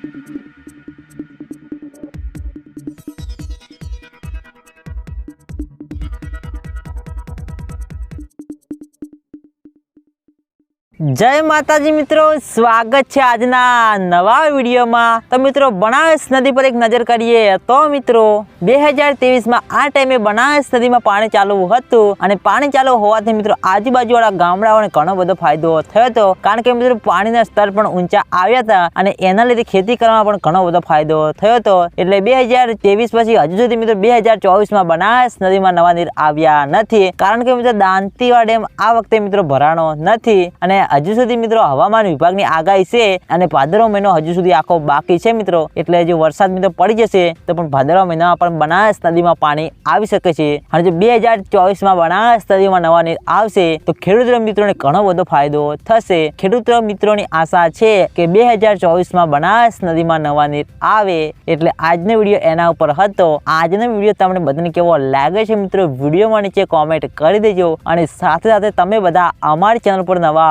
Thank you. જય માતાજી મિત્રો, સ્વાગત છે આજના નવા વિડીયોમાં. તો મિત્રો બનાસ નદી પર એક નજર કરીએ તો મિત્રો બે હજાર તેવીસમાં આ ટાઈમે બનાસ નદીમાં પાણી ચાલુ હતું અને પાણી ચાલુ હોવાથી મિત્રો, આજુબાજુવાળા ગામડાઓને ઘણો બધો ફાયદો થયો હતો. કારણ કે મિત્રો, પાણીના સ્તર પણ ઊંચા આવ્યા હતા અને એના લીધે ખેતી કરવામાં પણ ઘણો બધો ફાયદો થયો હતો. એટલે બે હજાર તેવીસ પછી હજુ સુધી મિત્રો બે હજાર ચોવીસમાં બનાસ નદીમાં નવા નીર આવ્યા નથી. કારણ કે મિત્રો દાંતીવા ડેમ આ વખતે મિત્રો, ભરાણો નથી અને હજુ સુધી મિત્રો હવામાન વિભાગની આગાહી છે અને ભાદરવો મહિનો હજુ સુધી આખો બાકી છે મિત્રો. એટલે જો વરસાદ મિત્રો પડી જશે, તો પણ ભાદરવા મહિનામાં પણ બનાસ નદીમાં પાણી આવી શકે છે. અને જો બે હજાર ચોવીસમાં બનાસ નદીમાં નવા નીર આવશે, તો ખેડૂત મિત્રોને ઘણો બધો ફાયદો થશે. ખેડૂત મિત્રોની આશા છે કે બે હજાર ચોવીસમાં બનાસ નદીમાં નવા નીર આવે. એટલે આજનો વીડિયો એના ઉપર હતો. આજનો વીડિયો તમને બધાને કેવો લાગે છે મિત્રો, વિડીયોમાં નીચે કોમેન્ટ કરી દેજો. અને સાથે સાથે તમે બધા અમારી ચેનલ પર નવા